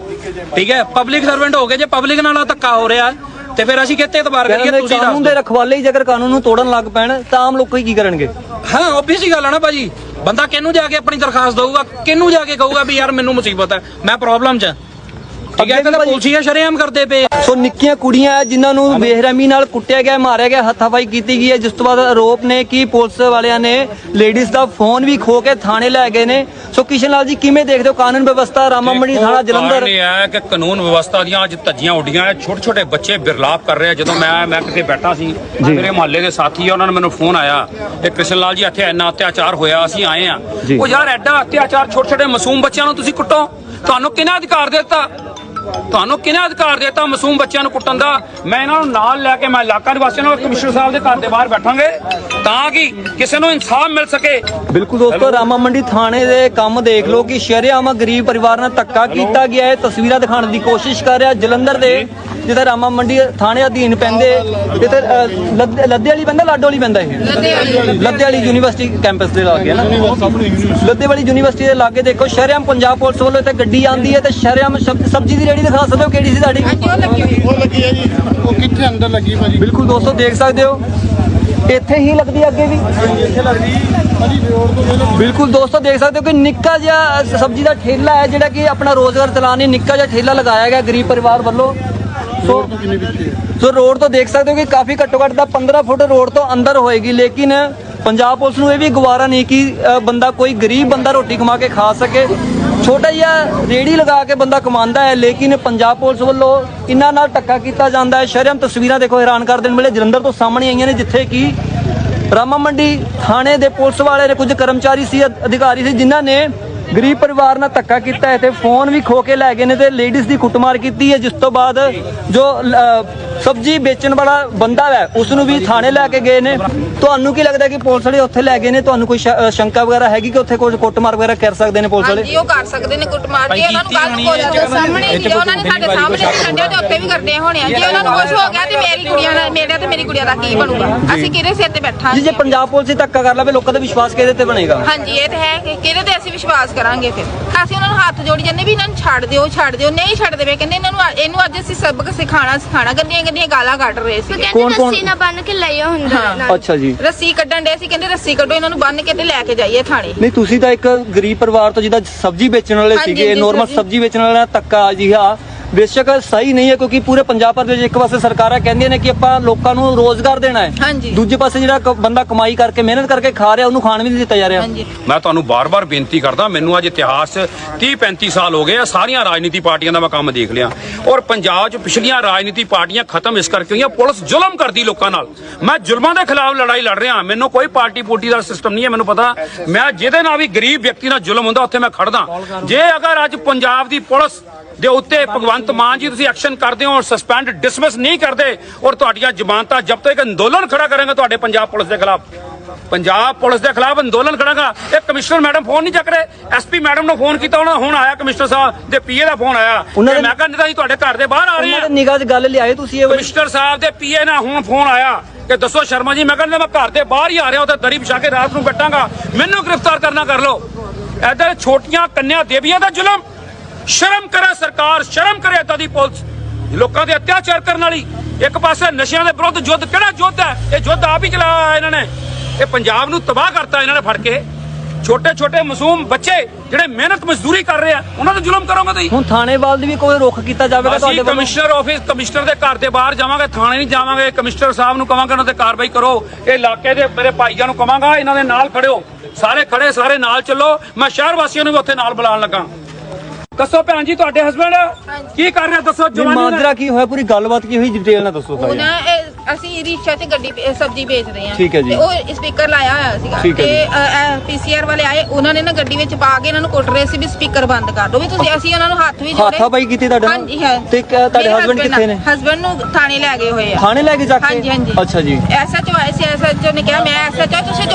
ਠੀਕ ਹੈ ਪਬਲਿਕ ਸਰਵੈਂਟ ਹੋ ਗਏ ਜੇ ਪਬਲਿਕ ਨਾਲ ਧੱਕਾ ਹੋ ਰਿਹਾ ਤੇ ਫਿਰ ਅਸੀਂ ਕਿੱਥੇ ਇਤਬਾਰ ਕਰੀਏ? ਤੁਸੀਂ ਕਾਨੂੰਨ ਦੇ ਰਖਵਾਲੇ ਹੀ ਜੇਕਰ ਕਾਨੂੰਨ ਨੂੰ ਤੋੜਨ ਲੱਗ ਪੈਣ ਤਾਂ ਆਮ ਲੋਕ ਕੀ ਕਰਨਗੇ? ਹਾਂ ਆਬਵੀਅਸ ਹੀ ਗੱਲ ਆ ਨਾ ਭਾਜੀ। ਬੰਦਾ ਕਿਹਨੂੰ ਜਾ ਕੇ ਆਪਣੀ ਦਰਖਾਸਤ ਦਊਗਾ? ਕਿਹਨੂੰ ਜਾ ਕੇ ਕਹੂਗਾ ਵੀ ਯਾਰ ਮੈਨੂੰ ਮੁਸੀਬਤ ਹੈ? ਮੈਂ ਪ੍ਰੋਬਲਮ 'ਚ ਹਾਂ। ਠੀਕ ਹੈ ਭਾਜੀ- ਪੁਲਸੀਆ ਸ਼ਰੇਆਮ ਕਰਦੇ ਪਏ। ਸੋ ਨਿੱਕੀਆਂ ਕੁੜੀਆਂ ਜਿਨ੍ਹਾਂ ਨੂੰ ਬੇਰਹਿਮੀ ਨਾਲ ਕੁੱਟਿਆ ਗਿਆ ਮਾਰਿਆ ਗਿਆ ਹੱਥਾਪਾਈ ਕੀਤੀ ਗਈ ਹੈ ਜਿਸ ਤੋਂ ਬਾਅਦ ਆਰੋਪ ਨੇ ਕਿ ਪੁਲਿਸ ਵਾਲਿਆਂ ਨੇ ਲੇਡੀਜ਼ ਦਾ ਫੋਨ ਵੀ ਖੋ ਕੇ ਥਾਣੇ ਲੈ ਗਏ ਨੇ। ਸੋ ਕਿਸ਼ਨ ਲਾਲ ਜੀ ਕਿਵੇਂ ਦੇਖਦੇ ਹੋ ਕਾਨੂੰਨ ਵਿਵਸਥਾ ਰਾਮਾਮਣੀ ਥਾਣਾ ਜਲੰਧਰ? ਇਹ ਹੈ ਕਿ ਕਾਨੂੰਨ ਵਿਵਸਥਾ ਦੀਆਂ ਅੱਜ ਧੱਜੀਆਂ ਉੱਡੀਆਂ ਛੋਟੇ ਛੋਟੇ ਬੱਚੇ ਬਿਰਲਾਪ ਕਰ ਰਹੇ ਆ। ਜਦੋਂ ਮੈਂ ਮੈਂ ਕਿਤੇ ਬੈਠਾ ਸੀ ਮੇਰੇ ਮੁਹੱਲੇ ਦੇ ਸਾਥੀ ਆ ਉਹਨਾਂ ਨੇ ਮੈਨੂੰ ਫੋਨ ਆਇਆ। ਕਿ ਕ੍ਰਿਸ਼ਨ ਲਾਲ ਜੀ ਇੱਥੇ ਇੰਨਾ ਅਤਿਆਚਾਰ ਹੋਇਆ ਅਸੀਂ ਆਏ ਆ। ਉਹ ਯਾਰ ਐਡਾ ਅਤਿਆਚਾਰ ਛੋਟੇ ਛੋਟੇ ਮਾਸੂਮ ਬੱਚਿਆਂ ਨੂੰ ਤੁਸੀਂ ਕੁੱਟੋ। ਤੁਹਾਨੂੰ ਕਿਹਨੇ ਅਧਿਕਾਰ ਦਿੱਤਾ? ਤੁਹਾਨੂੰ ਕਿਹਨੇ ਅਧਿਕਾਰ ਦਿੱਤਾ ਮਾਸੂਮ ਬੱਚਿਆਂ ਨੂੰ ਕੁੱਟਣ ਦਾ? ਮੈਂ ਇਹਨਾਂ ਨੂੰ ਨਾਲ ਲੈ ਕੇ ਮੈਂ ਇਲਾਕਾ ਨਿਵਾਸੀਆਂ ਨੂੰ ਕਮਿਸ਼ਨਰ ਸਾਹਿਬ ਦੇ ਘਰ ਦੇ ਬਾਹਰ ਬੈਠਾਂਗੇ ਤਾਂ ਕਿ ਕਿਸੇ ਨੂੰ ਇਨਸਾਫ ਮਿਲ ਸਕੇ। ਬਿਲਕੁਲ ਦੋਸਤੋ ਰਾਮਾ ਮੰਡੀ ਥਾਣੇ ਦੇ ਕੰਮ ਦੇਖ ਲਓ ਕਿ ਸ਼ਰਿਆਮਾ ਗਰੀਬ ਪਰਿਵਾਰ ਨਾਲ ਧੱਕਾ ਕੀਤਾ ਗਿਆ ਹੈ। ਤਸਵੀਰਾਂ ਦਿਖਾਉਣ ਦੀ ਕੋਸ਼ਿਸ਼ ਕਰ ਰਿਹਾ ਜਲੰਧਰ ਦੇ ਜਿੱਥੇ ਰਾਮਾ ਮੰਡੀ ਥਾਣੇ ਅਧੀਨ ਪੈਂਦੇ ਜਿੱਥੇ ਅ, ਲੱਦੇ ਵਾਲੀ ਪੈਂਦਾ ਲਾਡੋ ਵਾਲੀ ਪੈਂਦਾ ਇਹ? ਲੱਦੇ ਵਾਲੀ। ਲੱਦੇ ਵਾਲੀ ਯੂਨੀਵਰਸਿਟੀ ਕੈਂਪਸ ਦੇ ਲਾਗੇ ਹੈ ਨਾ? ਲੱਦੇ ਵਾਲੀ ਯੂਨੀਵਰਸਿਟੀ ਦੇ ਲਾਗੇ ਦੇਖੋ ਸ਼ਰਿਆਮ ਪੰਜਾਬ ਪੁਲਿਸ ਵੱਲੋਂ ਇੱਥੇ ਗੱਡੀ ਆਂਦੀ ਹੈ ਤੇ ਸ਼ਰਿਆਮ ਸਬਜ਼ੀ ਦੀ ਰੇੜੀ ਦਿਖਾ ਸਕਦੇ ਹੋ? ਕਿਹੜੀ ਸੀ ਤੁਹਾਡੀ? ਉਹ ਲੱਗੀ ਹੋਈ। ਉਹ ਲੱਗੀ ਹੈ ਜੀ ਉਹ ਕਿੱਥੇ ਅੰਦਰ ਲੱਗੀ ਭਾਜੀ? ਬਿਲਕੁਲ ਦੋਸਤੋ ਦੇਖ ਸਕਦੇ ਹੋ। ਇੱਥੇ ਹੀ ਲੱਗਦੀ ਹੈ ਅੱਗੇ ਵੀ। ਇੱਥੇ ਲੱਗਦੀ ਭਾਜੀ ਰੋਡ ਤੋਂ ਵੇਲੇ ਬਿਲਕੁਲ ਦੋਸਤੋ ਦੇਖ ਸਕਦੇ ਹੋ ਕਿ ਨਿੱਕਾ ਜਿਹਾ ਸਬਜ਼ੀ ਦਾ ਠੇਲਾ ਹੈ ਜਿਹੜਾ ਕਿ ਆਪਣਾ ਰੋਜ਼ਗਾਰ ਚਲਾਉਣ ਲਈ ਨਿੱਕਾ ਜਿਹਾ ਠੇਲਾ ਲਗਾਇਆ ਗਿਆ ਗਰੀਬ ਪਰਿਵਾਰ ਵੱਲੋਂ। ਸੋ ਸੋ ਰੋਡ ਤੋਂ ਦੇਖ ਸਕਦੇ ਹੋ ਕਿ ਕਾਫੀ ਘੱਟੋ ਘੱਟ ਦਾ 15 ਫੁੱਟ ਰੋਡ ਤੋਂ ਅੰਦਰ ਹੋਏਗੀ ਲੇਕਿਨ ਪੰਜਾਬ ਪੁਲਿਸ ਨੂੰ ਇਹ ਵੀ ਗਵਾਰਾ ਨਹੀਂ ਕਿ ਬੰਦਾ ਕੋਈ ਗਰੀਬ ਬੰਦਾ ਰੋਟੀ ਕਮਾ ਕੇ ਖਾ ਸਕੇ। ਛੋਟਾ ਜਿਹਾ ਰੇੜੀ ਲਗਾ ਕੇ ਬੰਦਾ ਕਮਾਉਂਦਾ ਹੈ, ਲੇਕਿਨ ਪੰਜਾਬ ਪੁਲਿਸ ਵੱਲੋਂ ਇਹਨਾਂ ਨਾਲ ਧੱਕਾ ਕੀਤਾ ਜਾਂਦਾ ਹੈ। ਸ਼ਰਮ ਤਸਵੀਰਾਂ ਦੇਖੋ, ਹੈਰਾਨ ਕਰ ਦੇਣ ਵਾਲੇ ਜਲੰਧਰ ਤੋਂ ਸਾਹਮਣੇ ਆਈਆਂ ਨੇ, ਜਿੱਥੇ ਕਿ ਰਾਮਾ ਮੰਡੀ ਥਾਣੇ ਦੇ ਪੁਲਿਸ ਵਾਲੇ ਨੇ ਕੁਝ ਕਰਮਚਾਰੀ ਸੀ ਅਧਿਕਾਰੀ ਸੀ, ਜਿਨ੍ਹਾਂ ਨੇ ਗਰੀਬ ਪਰਿਵਾਰ ਨਾਲ ਧੱਕਾ ਕੀਤਾ ਹੈ ਤੇ ਫੋਨ ਵੀ ਖੋ ਕੇ ਲੈ ਗਏ ਨੇ ਤੇ ਲੇਡੀਜ਼ ਦੀ ਕੁੱਟਮਾਰ ਕੀਤੀ ਹੈ, ਜਿਸ ਤੋਂ ਬਾਅਦ ਜੋ ਸਬਜ਼ੀ ਵੇਚਣ ਵਾਲਾ ਬੰਦਾ ਹੈ ਉਸ ਨੂੰ ਵੀ ਥਾਣੇ ਲੈ ਕੇ ਗਏ ਨੇ। ਤੁਹਾਨੂੰ ਕੀ ਲੱਗਦਾ ਕਿ ਪੁਲਿਸ ਵਾਲੇ ਉੱਥੇ ਲੈ ਗਏ ਨੇ? ਤੁਹਾਨੂੰ ਕੋਈ ਸ਼- ਅ, ਸ਼ੰਕਾ ਵਗੈਰਾ ਹੈਗੀ ਕਿ ਉੱਥੇ ਕੋਈ ਕੁੱਟਮਾਰ ਵਗੈਰਾ ਕਰ ਸਕਦੇ ਨੇ ਪੁਲਿਸ ਵਾਲੇ? ਹਾਂਜੀ ਉਹ ਕਰ ਸਕਦੇ ਨੇ ਕੁੱਟਮਾਰ। ਜੇ ਉਹਨਾਂ ਨੂੰ ਹੋਣੀ ਕੋਈ ਹੈ, ਸਾਹਮਣੇ ਜੇ ਉਹਨਾਂ ਨੇ ਸਾਡੇ ਸਾਹਮਣੇ ਵੀ ਕੱਢਿਆ ਤੇ ਉੱਥੇ ਵੀ ਕਰਦੇ ਹੋਣੇ ਆ। ਜੇ ਉਹਨਾਂ ਨੂੰ ਕੁਝ ਹੋ ਗਿਆ ਤੇ ਮੇਰੀ ਕੁੜੀਆਂ ਦਾ ਮੇਰੇ ਤੇ ਮੇਰੀ ਕੁੜੀਆਂ ਦਾ ਕੀ ਬਣੂਗਾ? ਅਸੀਂ ਕਿਹਦੇ ਸਿਰ ਤੇ ਜੀ ਬੈਠਾਂਗੇ? ਜੇ ਪੰਜਾਬ ਪੁਲਿਸ ਹੀ ਧੱਕਾ ਕਰ ਲਵੇ ਲੋਕਾਂ ਦਾ ਵਿਸ਼ਵਾਸ ਕਿਹਦੇ ਤੇ ਬਣੇਗਾ? ਹਾਂਜੀ ਇਹ ਤਾਂ ਹੈ ਕਿ ਕਿਹਦੇ ਤੇ ਅਸੀਂ ਵਿਸ਼ਵਾਸ ਕਰਾਂਗੇ ਫਿਰ? ਅਸੀਂ ਉਹਨਾਂ ਨੂੰ ਹੱਥ ਜੋੜੀ ਜਾਂਦੇ ਵੀ ਇਹਨਾਂ ਨੂੰ ਛੱਡ ਦਿਓ ਛੱਡ ਦਿਓ ਨਹੀਂ ਛੱਡਦੇ ਵੇ ਕਹਿੰਦੇ ਇਹਨਾਂ ਨੂੰ ਅ- ਇਹਨੂੰ ਅੱਜ ਅਸੀਂ ਸਬਕ ਸਿਖਾਣਾ ਸਿਖਾਣਾ ਗੰਦੀਆਂ ਗੰਦੀਆਂ ਗਾਲਾਂ ਕੱਢ ਰਹੇ ਸੀ ਕੌਣ- ਕੌਣ? ਰੱਸੀ ਨਾ ਬੰਨ ਕੇ ਲਿਆ ਹੁੰਦਾ ਨਾਲ ਅੱਛਾ ਜੀ। ਰੱਸੀ ਕੱਢਣ ਦੇ ਸੀ ਕਹਿੰਦੇ ਰੱਸੀ ਕੱਢੋ ਇਹਨਾਂ ਨੂੰ ਬੰਨ ਕੇ ਤੇ ਲੈ ਕੇ ਜਾਈਏ ਥਾਣੇ। ਨਹੀਂ ਤੁਸੀਂ ਤਾਂ ਇੱਕ ਗਰੀਬ ਪਰਿਵਾਰ ਤੋਂ ਜਿਹਦਾ ਸਬਜ਼ੀ ਵੇਚਣ ਵਾਲੇ ਸੀਗੇ ਨੋਰਮਲ ਸਬਜ਼ੀ। ਵੇਚਣ ਵਾਲਾ ਧੱਕਾ ਜਿਹਾ ਬੇਸ਼ੱਕ ਸਹੀ ਨਹੀਂ ਹੈ ਕਿਉਂਕਿ ਪੂਰੇ ਪੰਜਾਬ ਭਰ ਦੇ ਵਿੱਚ ਇੱਕ ਪਾਸੇ ਸਰਕਾਰਾਂ ਕਹਿੰਦੀਆਂ ਨੇ ਕਿ ਆਪਾਂ ਲੋਕਾਂ ਨੂੰ ਰੋਜ਼ਗਾਰ ਦੇਣਾ ਹੈ। ਹਾਂਜੀ। ਦੂਜੇ ਪਾਸੇ ਜਿਹੜਾ ਕ- ਬੰਦਾ ਕਮਾਈ ਕਰਕੇ ਮਿਹਨਤ ਕਰਕੇ ਖਾ ਰਿਹਾ ਉਹਨੂੰ ਖਾਣ ਵੀ ਨਹੀਂ ਦਿੱਤਾ ਜਾ ਰਿਹਾ। ਹਾਂਜੀ। ਮੈਂ ਤੁਹਾਨੂੰ ਬਾਰ-ਬਾਰ ਬੇਨਤੀ ਕਰਦਾ ਮੈਨੂੰ ਅੱਜ ਇਤਿਹਾਸ 'ਚ 30 35 ਸਾਲ ਹੋ ਗਏ ਆ ਸਾਰੀਆਂ ਰਾਜਨੀਤੀ ਪਾਰਟੀਆਂ ਦਾ ਮੈਂ ਕੰਮ ਦੇਖ ਲਿਆ। ਔਰ ਪੰਜਾਬ 'ਚ ਪਿਛਲੀਆਂ ਰਾਜਨੀਤੀ ਪਾਰਟੀਆਂ ਖਤਮ ਇਸ ਕਰਕੇ ਹੋਈਆਂ ਪੁਲਿਸ ਜ਼ੁਲਮ ਕਰਦੀ ਲੋਕਾਂ ਨਾਲ। ਮੈਂ ਜ਼ੁਲਮਾਂ ਦੇ ਖਿਲਾਫ ਲੜਾਈ ਲੜ ਰਿਹਾ ਮੈਨੂੰ ਕੋਈ ਪਾਰਟੀ ਪੂਟੀ ਦਾ ਸਿਸਟਮ ਨਹੀਂ ਹੈ ਮੈਨੂੰ ਪਤਾ। ਮੈਂ ਜਿਹਦੇ ਨਾਲ ਵੀ ਗਰੀਬ ਵਿਅਕਤੀ ਨਾਲ ਜ਼ੁਲਮ ਹੁੰਦਾ ਉੱਥੇ ਮੈਂ ਖੜਦਾ। ਜੇ ਅਗਰ ਅੱਜ ਪੰਜਾਬ ਦੀ ਪੁਲਿਸ ਦੇ ਉੱਤੇ ਭਗਵੰਤ ਮਾਨ ਜੀ ਤੁਸੀਂ ਐਕਸ਼ਨ ਕਰਦੇ ਹੋ ਔਰ ਸਸਪੈਂਡ ਡਿਸਮਿਸ ਨਹੀਂ ਕਰਦੇ ਔਰ ਤੁਹਾਡੀਆਂ ਜ਼ਮਾਨਤਾਂ ਜਬ ਤੱਕ ਅੰਦੋਲਨ ਖੜਾ ਕਰਾਂਗੇ ਤੁਹਾਡੇ ਪੰਜਾਬ ਪੁਲਿਸ ਦੇ ਖਿਲਾਫ। ਪੰਜਾਬ ਪੁਲਿਸ ਦੇ ਖਿਲਾਫ ਅੰਦੋਲਨ ਕਰਾਂਗਾ। ਇਹ ਕਮਿਸ਼ਨਰ ਮੈਡਮ ਫੋਨ ਨਹੀਂ ਚੱਕ ਰਹੇ। ਐਸਪੀ ਮੈਡਮ ਨੂੰ ਫੋਨ ਕੀਤਾ ਉਹਨਾਂ ਹੁਣ ਆਇਆ ਕਮਿਸ਼ਨਰ ਸਾਹਿਬ ਦੇ ਪੀਏ ਦਾ ਫੋਨ ਆਇਆ। ਮੈਂ ਕਹਿੰਦਾ ਜੀ ਤੁਹਾਡੇ ਘਰ ਦੇ ਬਾਹਰ ਆ ਰਹੇ ਆ ਦੇ ਨਿਗਾਹ ਗੱਲ ਲਿਆਏ ਤੁਸੀਂ ਇਹ ਕਮਿਸ਼ਨਰ ਸਾਹਿਬ ਦੇ ਪੀਏ ਨਾਲ ਹੁਣ ਫੋਨ ਆਇਆ ਕਿ ਦੱਸੋ ਸ਼ਰਮਾ ਜੀ ਮੈਂ ਕਹਿੰਦਾ ਮੈਂ ਘਰ ਦੇ ਬਾਹਰ ਹੀ ਆ ਰਿਹਾ ਉੱਥੇ ਦਰੀ ਵਿਛਾ ਕੇ ਰਾਤ ਨੂੰ ਕੱਟਾਂਗਾ। ਮੈਨੂੰ ਗ੍ਰਿਫਤਾਰ ਕਰਨਾ ਕਰ ਲਓ। ਇੱਧਰ ਛੋਟੀਆਂ ਕੰਨਿਆ ਦੇਵੀਆਂ ਦਾ ਜ਼ੁਲਮ। ਸ਼ਰਮ ਕਰੇ ਸਰਕਾਰ ਸ਼ਰਮ ਕਰੇ ਏਦਾਂ ਦੀ ਪੁਲਿਸ। ਲੋਕਾਂ ਦੇ ਅਤਿਆਚਾਰ ਕਰਨ ਵਾਲੀ। ਇੱਕ ਪਾਸੇ ਨਸ਼ਿਆਂ ਦੇ ਵਿਰੁੱਧ ਯੁੱਧ। ਕਿਹੜਾ ਯੁੱਧ ਹੈ? ਇਹ ਯੁੱਧ ਆਪ ਹੀ ਚਲਾਇਆ ਇਹਨਾਂ ਨੇ। ਇਹ ਪੰਜਾਬ ਨੂੰ ਤਬਾਹ ਕਰਤਾ ਇਹਨਾਂ ਨੇ ਫੜ ਕੇ। ਛੋਟੇ ਛੋਟੇ ਮਾਸੂਮ ਬੱਚੇ ਜਿਹੜੇ ਮਿਹਨਤ ਮਜ਼ਦੂਰੀ ਕਰ ਰਹੇ ਆ ਉਹਨਾਂ ਤੇ ਜ਼ੁਲਮ ਕਰੋਗੇ ਤੁਸੀਂ? ਹੁਣ ਥਾਣੇ ਵੱਲ ਦੀ ਵੀ ਕੋਈ ਰੁਖ ਕੀਤਾ ਜਾਵੇਗਾ ਤੁਹਾਡੇ ਅਸੀਂ ਵੱਲੋਂ? ਕਮਿਸ਼ਨਰ ਆਫਿਸ ਕਮਿਸ਼ਨਰ ਦੇ ਘਰ ਦੇ ਬਾਹਰ ਜਾਵਾਂਗੇ ਥਾਣੇ ਨਹੀਂ ਜਾਵਾਂਗੇ। ਕਮਿਸ਼ਨਰ ਸਾਹਿਬ ਨੂੰ ਕਵਾਂਗੇ ਉਹਨਾਂ ਤੇ ਕਾਰਵਾਈ ਕਰੋ। ਇਹ ਇਲਾਕੇ ਦੇ ਮੇਰੇ ਭਾਈਆਂ ਨੂੰ ਕਵਾਂਗਾ ਇਹਨਾਂ ਦੇ ਨਾਲ ਖੜਿਓ। ਸਾਰੇ ਖੜੇ ਸਾਰੇ ਨਾਲ ਚੱਲੋ। ਮੈਂ ਸ਼ਹਿਰ ਵਾਸੀਆਂ ਨੂੰ ਵੀ ਉੱਥੇ ਨਾਲ ਬੁਲਾਉਣ ਲੱਗਾ। ਦੱਸੋ ਭੈਣ ਜੀ ਤੁਹਾਡੇ ਹਸਬੰਡ ਕੀ ਕਰ ਰਹੇ? ਦੱਸੋ ਜਵਾਨੀ ਮਾਜਰਾ ਕੀ ਹੋਇਆ? ਪੂਰੀ ਗੱਲਬਾਤ ਕੀ ਹੋਈ? ਡਿਟੇਲ ਨਾਲ ਦੱਸੋ ਉਹ ਸਾਰੀ ਨਾ ਇਹ ਅਸੀਂ ਰਿਕਸ਼ਾ ਤੇ ਗੱਡੀ ਇਹ ਸਬਜ਼ੀ ਵੇਚਦੇ ਆ ਠੀਕ ਹੈ ਜੀ। ਤੇ ਉਹ ਸਪੀਕਰ ਲਾਇਆ ਹੋਇਆ ਸੀਗਾ। ਠੀਕ ਹੈ ਤੇ ਪੀਸੀਆਰ ਵਾਲੇ ਆਏ ਉਹਨਾਂ ਨੇ ਨਾ ਗੱਡੀ ਵਿੱਚ ਪਾ ਕੇ ਇਹਨਾਂ ਨੂੰ ਕੁੱਟ ਰਹੇ ਸੀ ਵੀ ਸਪੀਕਰ ਬੰਦ ਕਰ ਦਿਓ ਵੀ ਤੁਸੀਂ ਅਸੀਂ ਉਹਨਾਂ ਨੂੰ ਹੱਥ ਵੀ ਜੋੜੇ। ਹਾਥਾਪਾਈ ਕੀਤੀ ਤੁਹਾਡੇ ਨਾਲ? ਹਾਂਜੀ ਹੈ ਤੇ ਤੁਹਾਡੇ husband ਕਿੱਥੇ ਨੇ? ਹਸਬੰਡ ਨੂੰ ਥਾਣੇ ਲੈ ਗਏ ਹੋਏ ਆ। ਥਾਣੇ ਲੈ ਕੇ ਜਾ ਕੇ? ਹਾਂਜੀ ਹਾਂਜੀ। ਅੱਛਾ ਜੀ। ਐਸਐਚਓ ਆਏ ਸੀ ਐਸਐਚਓ ਨੇ ਕਿਹਾ ਮੈਂ ਐਸਐਚਓ ਤੁਸੀਂ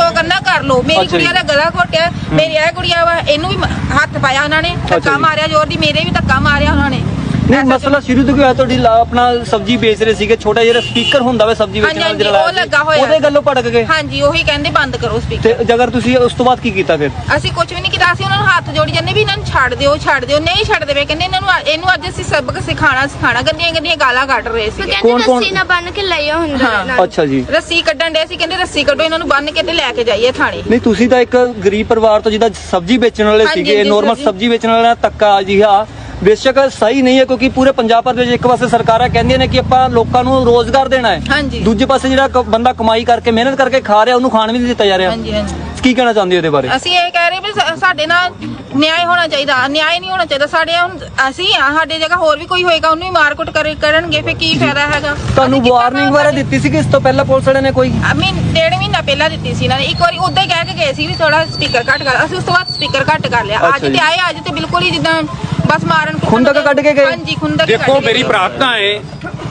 ਲਓ ਮੇਰੀ ਅੱਛਾ ਜੀ। ਕੁੜੀਆਂ ਦਾ ਗਲਾ ਘੋਟਿਆ ਮੇਰੀ ਇਹ ਕੁੜੀਆ ਵਾ ਇਹਨੂੰ ਵੀ ਮ- ਹੱਥ ਪਾਇਆ ਉਹਨਾਂ ਨੇ ਧੱਕਾ ਜੀ। ਮਾਰਿਆ ਜ਼ੋਰ ਦੀ ਮੇਰੇ ਵੀ ਧੱਕਾ ਮਾਰਿਆ ਉਹਨਾਂ ਨੇ ਨਹੀਂ ਮਸਲਾ ਸ਼ੁਰੂ ਤੋਂ ਕਿਉਂ ਹੋਇਆ? ਤੁਹਾਡੀ ਲਾ- ਆਪਣਾ ਸਬਜ਼ੀ ਵੇਚ ਰਹੇ ਸੀਗੇ ਛੋਟਾ ਜਿਹੜਾ ਸਪੀਕਰ ਹੁੰਦਾ ਵੇ ਸਬਜ਼ੀ ਵੇਚਣ ਹਾਂਜੀ, ਵਾਲਾ ਜਿਹੜਾ ਉਹ ਲਾਇਆ ਸੀ, ਹੋਇਆ। ਉਹਦੇ ਗੱਲੋਂ ਭੜਕ ਗਏ? ਹਾਂਜੀ ਉਹੀ ਕਹਿੰਦੇ ਬੰਦ ਕਰੋ ਸਪੀਕਰ। ਤੇ ਜੇਕਰ ਤੁਸੀਂ ਉਸ ਤੋਂ ਬਾਅਦ ਕੀ ਕੀਤਾ ਫਿਰ? ਅਸੀਂ ਕੁਝ ਵੀ ਨਹੀਂ ਕੀਤਾ ਅਸੀਂ ਉਹਨਾਂ ਨੂੰ ਹੱਥ ਜੋੜੀ ਜਾਂਦੇ ਵੀ ਇਹਨਾਂ ਨੂੰ ਛੱਡ ਦਿਓ ਛੱਡ ਦਿਓ ਨਹੀਂ ਛੱਡਦੇ ਵੇ ਕਹਿੰਦੇ ਇਹਨਾਂ ਨੂੰ ਇਹਨੂੰ ਅੱਜ ਅਸੀਂ ਸਬਕ ਸਿਖਾਣਾ ਸਿਖਾਣਾ ਗੰਦੀਆਂ ਗੰਦੀਆਂ ਗਾਲਾਂ ਕੱਢ ਰਹੇ ਸੀ ਕਹਿੰਦੇ? ਰੱਸੀ ਨਾ ਬੰਨ ਕੇ ਲਿਆ ਹੁੰਦਾ ਹਾਂ। ਨਾਲ ਅੱਛਾ ਜੀ। ਰੱਸੀ ਕੱਢਣ ਦੇ ਸੀ ਕਹਿੰਦੇ ਰੱਸੀ ਕੱਢੋ ਇਹਨਾਂ ਨੂੰ ਬੰਨ ਕੇ ਤੇ ਲੈ ਕੇ ਜਾਈਏ ਥਾਣੇ। ਨਹੀਂ ਤੁਸੀਂ ਤਾਂ ਇੱਕ ਗਰੀਬ ਪਰਿਵਾਰ ਤੋਂ ਜਿਹਦਾ ਸਬਜ਼ੀ ਵੇਚਣ ਵਾਲੇ ਹਾਂਜੀ, ਸੀਗੇ ਹਾਂਜੀ, ਨੋਰਮਲ ਜੀ। ਸਬਜ਼ੀ ਵੇਚਣ ਵਾਲਾ ਧੱਕਾ ਜਿਹਾ। ਬੇਸ਼ੱਕ ਸਹੀ ਨਹੀਂ ਹੈ ਕਿਉਂਕਿ ਪੂਰੇ ਪੰਜਾਬ ਭਰ ਦੇ ਵਿੱਚ ਇੱਕ ਪਾਸੇ ਸਰਕਾਰਾਂ ਕਹਿੰਦੀਆਂ ਨੇ ਕਿ ਆਪਾਂ ਲੋਕਾਂ ਨੂੰ ਰੋਜ਼ਗਾਰ ਦੇਣਾ ਹੈ। ਹਾਂਜੀ। ਦੂਜੇ ਪਾਸੇ ਜਿਹੜਾ ਕ- ਬੰਦਾ ਕਮਾਈ ਕਰਕੇ ਮਿਹਨਤ ਕਰਕੇ ਖਾ ਰਿਹਾ ਉਹਨੂੰ ਖਾਣ ਵੀ ਨਹੀਂ ਦਿੱਤਾ ਜਾ ਰਿਹਾ। ਹਾਂਜੀ ਹਾਂਜੀ। ਕੀ ਕਹਿਣਾ ਚਾਹੁੰਦੇ ਹੋ ਇਹਦੇ ਬਾਰੇ? ਅਸੀਂ ਇਹ ਕਹਿ ਰਹੇ ਵੀ ਸਾ- ਸਾਡੇ ਨਾਲ ਨਿਆਂ ਹੋਣਾ ਚਾਹੀਦਾ। ਨਿਆਂ ਨਹੀਂ ਹੋਣਾ ਚਾਹੀਦਾ। ਸਾਡੇ ਹੁਣ ਅਸੀਂ ਆ ਸਾਡੇ ਜਗ੍ਹਾ ਹੋਰ ਵੀ ਕੋਈ ਹੋਏਗਾ ਉਹਨੂੰ ਵੀ ਮਾਰਕੁੱਟ ਕਰ- ਕਰਨਗੇ ਫਿਰ ਕੀ ਫਾਇਦਾ ਹੈਗਾ? ਤੁਹਾਨੂੰ ਅਸੀਂ ਵਾਰਨਿੰਗ ਵਗੈਰਾ ਦਿੱਤੀ ਸੀ ਕਿ ਇਸ ਤੋਂ ਪਹਿਲਾਂ ਪੁਲਿਸ ਵਾਲਿਆਂ ਨੇ ਕੋਈ? ਅਮੀ ਡੇਢ ਮਹੀਨਾ ਪਹਿਲਾਂ ਦਿੱਤੀ ਸੀ ਇਹਨਾਂ ਨੇ। ਇੱਕ ਵਾਰੀ ਉਦਾਂ ਹੀ ਕਹਿ ਕੇ ਗਏ ਸੀ ਵੀ ਥੋੜਾ ਸਪੀਕਰ ਘੱਟ ਕਰ। ਅਸੀਂ ਉਸ ਤੋਂ ਬਾਅਦ ਸਪੀਕਰ ਘੱਟ ਕਰ ਲਿਆ। ਅੱਜ ਅੱਛਾ ਜੀ। ਤੇ ਆਏ ਅੱਜ ਤੇ ਬਿਲਕੁਲ ਹੀ ਜਿੱਦਾਂ ਬਸ ਮਾਰਨ ਖੁੰਦਕ ਕੱਢ ਕੇ ਗਏ? ਹਾਂਜੀ ਖੁੰਦਕ ਦੇਖੋ ਕੱਢ ਕੇ ਮੇਰੀ ਗਏ। ਪ੍ਰਾਰਥਨਾ ਹੈ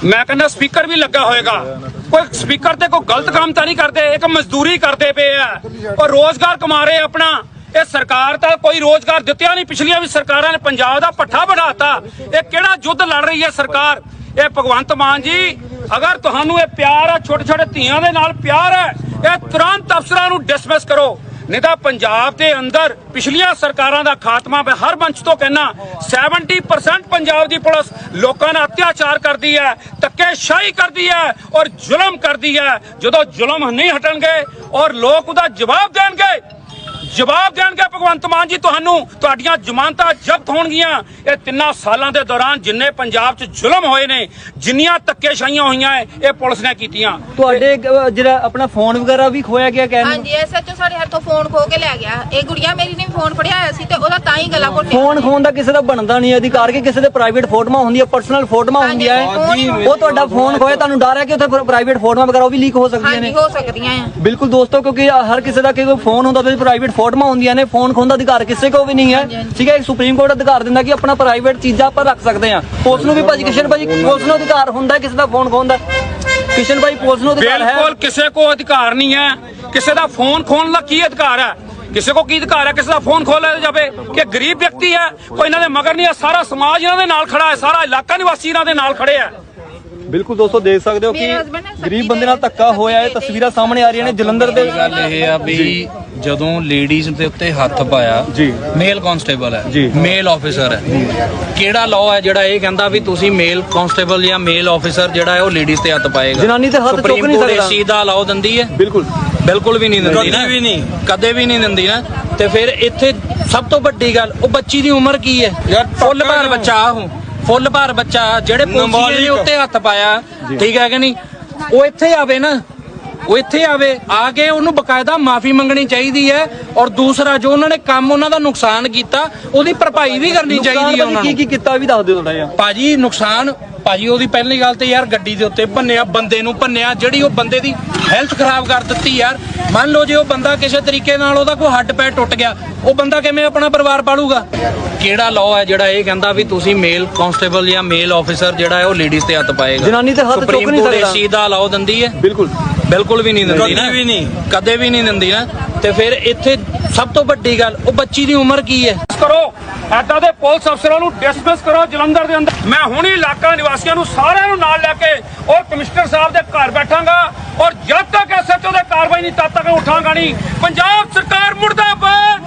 ਮੈਂ ਕਹਿੰਦਾ ਸਪੀਕਰ ਵੀ ਲੱਗਾ ਹੋਏਗਾ। ਕੋਈ ਸਪੀਕਰ ਤੇ ਕੋਈ ਗਲਤ ਕੰਮ ਤਾਂ ਨਹੀਂ ਕਰਦੇ ਇੱਕ ਮਜ਼ਦੂਰੀ ਕਰਦੇ ਪਏ ਆ। ਔਰ ਰੋਜ਼ਗਾਰ ਕਮਾ ਰਹੇ ਆਪਣਾ। ਇਹ ਸਰਕਾਰ ਤਾਂ ਕੋਈ ਰੋਜ਼ਗਾਰ ਦਿੱਤਿਆ ਨਹੀਂ ਪਿਛਲੀਆਂ ਵੀ ਸਰਕਾਰਾਂ ਨੇ ਪੰਜਾਬ ਦਾ ਪੱਠਾ ਵਢਾਤਾ ਇਹ ਕਿਹੜਾ ਯੁੱਧ ਲੜ ਰਹੀ ਹੈ ਸਰਕਾਰ? ਇਹ ਭਗਵੰਤ ਮਾਨ ਜੀ ਅਗਰ ਤੁਹਾਨੂੰ ਇਹ ਪਿਆਰ ਹੈ ਛੋਟੇ ਛੋਟੇ ਧੀਆਂ ਦੇ ਨਾਲ ਪਿਆਰ ਹੈ ਇਹ ਤੁਰੰਤ ਅਫਸਰਾਂ ਨੂੰ ਡਿਸਮਿਸ ਕਰੋ। ਨਹੀਂ ਤਾਂ ਪੰਜਾਬ ਦੇ ਅੰਦਰ ਪਿਛਲੀਆਂ ਸਰਕਾਰਾਂ ਦਾ ਖਾਤਮਾ ਮੈਂ ਹਰ ਮੰਚ ਤੋਂ ਕਹਿਣਾ 70% ਪੰਜਾਬ ਦੀ ਪੁਲਿਸ ਲੋਕਾਂ ਨਾਲ ਅਤਿਆਚਾਰ ਕਰਦੀ ਹੈ, ਧੱਕੇਸ਼ਾਹੀ ਕਰਦੀ ਹੈ ਔਰ ਜ਼ੁਲਮ ਕਰਦੀ ਹੈ। ਜਦੋਂ ਜ਼ੁਲਮ ਨਹੀਂ ਹਟਣਗੇ ਔਰ ਲੋਕ ਉਹਦਾ ਜਵਾਬ ਦੇਣਗੇ ਜਵਾਬ ਦੇਣਗੇ ਭਗਵੰਤ ਮਾਨ ਜੀ ਤੁਹਾਨੂੰ। ਤੁਹਾਡੀਆਂ ਜ਼ਮਾਨਤਾਂ ਜ਼ਬਤ ਹੋਣਗੀਆਂ। ਇਹ ਤਿੰਨਾਂ ਸਾਲਾਂ ਦੇ ਦੌਰਾਨ ਜਿੰਨੇ ਪੰਜਾਬ 'ਚ ਜ਼ੁਲਮ ਹੋਏ ਨੇ ਜਿੰਨੀਆਂ ਧੱਕੇਸ਼ਾਹੀਆਂ ਹੋਈਆਂ ਇਹ ਪੁਲਿਸ ਨੇ ਕੀਤੀਆਂ। ਤੁਹਾਡੇ ਜਿਹੜਾ ਆਪਣਾ ਫੋਨ ਵਗੈਰਾ ਵੀ ਖੋਇਆ ਗਿਆ ਕਹਿੰਦੇ ਹਾਂਜੀ ਐਸਐਚਓ ਸਾਡੇ ਹੱਥੋਂ ਫੋਨ ਖੋ ਕੇ ਲੈ ਗਿਆ। ਇਹ ਗੁੜੀਆ ਮੇਰੀ ਨੇ ਵੀ ਫੋਨ ਫੜਿਆ ਹੋਇਆ ਸੀ ਤੇ ਉਹਦਾ ਤਾਂ ਹੀ ਗਲਾ ਘੋਟਿਆ ਫੋਨ ਖੋਣ ਦਾ ਕਿਸੇ ਦਾ ਬਣਦਾ ਨਹੀਂ ਅਧਿਕਾਰ ਕਿ ਕਿਸੇ ਦੇ ਪ੍ਰਾਈਵੇਟ ਫੋਟੋਆਂ ਹੁੰਦੀਆਂ ਪਰਸਨਲ ਫੋਟੋਆਂ ਹੁੰਦੀਆਂ ਉਹ ਤੁਹਾਡਾ ਫੋਨ ਖੋਇਆ ਤੁਹਾਨੂੰ ਡਰ ਹੈ ਕਿ ਉੱਥੇ ਪ੍ਰਾਈਵੇਟ ਫੋਟੋਆਂ ਵਗੈਰਾ ਉਹ ਵੀ ਲੀਕ ਹੋ ਸਕਦੀਆਂ ਹਾਂਜੀ ਨੇ ਹੋ ਸਕਦੀਆਂ ਬਿਲਕੁਲ ਦੋਸਤੋ ਕਿਉਂਕਿ ਹਰ ਕਿਸੇ ਦਾ ਕੋਈ ਫੋਨ ਹੁੰਦਾ ਤੇ ਪ੍ਰਾਈਵੇਟ ਫੋਟੋਆਂ ਹੁੰਦੀਆਂ ਨੇ ਫੋਨ ਖੋਣ ਦਾ ਅਧਿਕਾਰ ਕਿਸੇ ਕੋ ਵੀ ਨਹੀਂ ਹੈ। ਠੀਕ ਹੈ ਸੁਪਰੀਮ ਕੋਰਟ ਅਧਿਕਾਰ ਦਿੰਦਾ ਕਿ ਆਪਣਾ ਪ੍ਰਾਈਵੇਟ ਚੀਜ਼ਾਂ ਆਪਾਂ ਰੱਖ ਸਕਦੇ ਹਾਂ। ਪੁਲਿਸ ਨੂੰ ਵੀ ਭਾਜੀ ਕਿਸ਼ਨ ਭਾਜੀ ਪੁਲਿਸ ਨੂੰ ਅਧਿਕਾਰ ਹੁੰਦਾ ਕਿਸੇ ਦਾ ਫੋਨ ਖੋਣ ਦਾ? ਕਿਸ਼ਨ ਭਾਈ ਪੁਲਿਸ ਨੂੰ ਅਧਿਕਾਰ ਹੈ? ਬਿਲਕੁਲ ਕਿਸੇ ਕੋ ਅਧਿਕਾਰ ਨਹੀਂ ਹੈ। ਕਿਸੇ ਦਾ ਫੋਨ ਖੋਣ ਦਾ ਕੀ ਅਧਿਕਾਰ ਹੈ? ਕਿਸੇ ਕੋ ਕੀ ਅਧਿਕਾਰ ਹੈ? ਕਿਸੇ ਦਾ ਫੋਨ ਖੋਲਿਆ ਜਾਵੇ ਕਿ ਗਰੀਬ ਵਿਅਕਤੀ ਹੈ ਕੋਈ ਇਹਨਾਂ ਦੇ ਮਗਰ ਨਹੀਂ ਹੈ। ਸਾਰਾ ਸਮਾਜ ਇਹਨਾਂ ਦੇ ਨਾਲ ਖੜਾ ਹੈ ਸਾਰਾ ਇਲਾਕਾ ਨਿਵਾਸੀ ਇਹਨਾਂ ਦੇ ਨਾਲ ਖੜੇ ਹੈ। ਬਿਲਕੁਲ ਦੋਸਤੋ ਦੇਖ ਸਕਦੇ ਹੋ ਕਿ ਗਰੀਬ ਬੰਦੇ ਨਾਲ ਧੱਕਾ ਹੋਇਆ ਹੈ ਤਸਵੀਰਾਂ ਸਾਹਮਣੇ ਆ ਰਹੀਆਂ ਨੇ ਜਲੰਧਰ ਦੇ। ਗੱਲ ਇਹ ਆ ਵੀ ਜਦੋਂ ਲੇਡੀਜ਼ ਦੇ ਉੱਤੇ ਹੱਥ ਪਾਇਆ ਜੀ। ਮੇਲ ਕਾਂਸਟੇਬਲ ਹੈ ਜੀ। ਮੇਲ ਆਫੀਸਰ ਹੈ ਕਿਹੜਾ ਲਾਅ ਹੈ ਜਿਹੜਾ ਇਹ ਕਹਿੰਦਾ ਵੀ ਤੁਸੀਂ ਮੇਲ ਕਾਂਸਟੇਬਲ ਜਾਂ ਮੇਲ ਆਫੀਸਰ ਜਿਹੜਾ ਹੈ ਉਹ ਲੇਡੀਜ਼ ਤੇ ਹੱਥ ਪਾਏਗਾ ਜਨਾਨੀ ਤੇ ਹੱਥ ਚੁੱਕ ਨਹੀਂ ਸਕਦਾ। ਦਾ ਲਾਅ ਦਿੰਦੀ ਹੈ ਬਿਲਕੁਲ ਬਿਲਕੁਲ ਵੀ ਨਹੀਂ ਦਿੰਦੀ ਨਾ ਕਦੇ ਵੀ ਨਹੀਂ। ਕਦੇ ਵੀ ਨਹੀਂ ਦਿੰਦੀ ਨਾ ਤੇ ਫਿਰ ਇੱਥੇ ਸਭ ਤੋਂ ਵੱਡੀ ਗੱਲ ਉਹ ਬੱਚੀ ਦੀ ਉਮਰ ਕੀ ਹੈ ਯਾਰ ਫੁੱਲ ਭਾਰ। ਬੱਚਾ ਉਹ ਫੁੱਲ ਭਾਰ ਬੱਚਾ ਜਿਹੜੇ ਨਾਬਾਲਿਗ। ਉੱਤੇ ਹੱਥ ਪਾਇਆ ਠੀਕ ਹੈ ਕਿ ਨਹੀਂ ਉਹ ਇੱਥੇ ਆਵੇ ਨਾ ਉਹ ਇੱਥੇ ਆਵੇ ਆ ਕੇ ਉਹਨੂੰ ਬਕਾਇਦਾ ਮਾਫੀ ਮੰਗਣੀ ਚਾਹੀਦੀ ਹੈ ਔਰ ਦੂਸਰਾ ਜੋ ਉਹਨਾਂ ਨੇ ਕੰਮ ਉਹਨਾਂ ਦਾ ਨੁਕਸਾਨ ਕੀਤਾ ਉਹਦੀ ਭਰਪਾਈ ਵੀ ਕਰਨੀ ਚਾਹੀਦੀ ਹੈ ਉਹਨਾਂ ਕੀ ਨੂੰ। ਕੀ ਕੀਤਾ ਵੀ ਦੱਸ ਦਿਓ ਥੋੜਾ ਜਿਹਾ। ਭਾਜੀ ਨੁਕਸਾਨ ਭਾਜੀ ਉਹਦੀ ਪਹਿਲੀ ਗੱਲ ਤੇ ਯਾਰ ਗੱਡੀ ਦੇ ਉੱਤੇ ਭੰਨਿਆ ਬੰਦੇ ਨੂੰ ਭੰਨਿਆ ਜਿਹੜੀ ਉਹ ਬੰਦੇ ਦੀ ਹੈਲਥ ਖਰਾਬ ਕਰ ਦਿੱਤੀ ਯਾਰ। ਮੰਨ ਲਓ ਜੇ ਉਹ ਬੰਦਾ ਕਿਸੇ ਤਰੀਕੇ ਨਾਲ ਉਹਦਾ ਕੋਈ ਹੱਡ ਪੈਰ ਟੁੱਟ ਗਿਆ ਉਹ ਬੰਦਾ ਕਿਵੇਂ ਆਪਣਾ ਪਰਿਵਾਰ ਪਾਲੂਗਾ? ਕਿਹੜਾ ਲਾਅ ਹੈ ਜਿਹੜਾ ਇਹ ਕਹਿੰਦਾ ਵੀ ਤੁਸੀਂ ਮੇਲ ਕਾਂਸਟੇਬਲ ਜਾਂ ਮੇਲ ਆਫੀਸਰ ਜਿਹੜਾ ਹੈ ਉਹ ਲੇਡੀਜ਼ ਤੇ ਹੱਥ ਪਾਏਗਾ? ਜਨਾਨੀ ਤੇ ਹੱਥ ਚੁੱਕ ਨਹੀਂ ਸਕਦਾ। ਦਾ ਲਾਅ ਦਿੰਦੀ ਹੈ? ਬਿਲਕੁਲ। ਬਿਲਕੁਲ ਵੀ ਨਹੀਂ ਦਿੰਦੀ ਕਦੇ ਨਾ। ਵੀ ਨਹੀਂ। ਕਦੇ ਵੀ ਨਹੀਂ ਦਿੰਦੀ ਨਾ। ਤੇ ਫਿਰ ਇੱਥੇ ਸਭ ਤੋਂ ਵੱਡੀ ਗੱਲ, ਉਹ ਬੱਚੀ ਦੀ ਉਮਰ ਕੀ ਹੈ? ਕਰੋ। ਐਦਾਂ ਦੇ ਪੁਲਿਸ ਅਫਸਰਾਂ ਨੂੰ ਡਿਸਮਿਸ ਕਰੋ ਜਲੰਧਰ ਦੇ ਅੰਦਰ। ਮੈਂ ਹੁਣ ਹੀ ਇਲਾਕਾ ਨਿਵਾਸੀਆਂ ਨੂੰ ਸਾਰਿਆਂ ਨੂੰ ਨਾਲ ਲੈ ਕੇ ਔਰ ਕਮਿਸ਼ਨਰ ਸਾਹਿਬ ਦੇ ਘਰ ਬੈਠਾਂਗਾ ਔਰ ਜਦ ਤੱਕ ਐਸਐਚਓ ਦੇ ਕਾਰਵਾਈ ਨਹੀਂ ਤਦ ਤੱਕ ਉਠਾਂਗਾ ਨਹੀਂ। ਪੰਜਾਬ ਸਰਕਾਰ ਮੁਰਦਾਬਾਦ!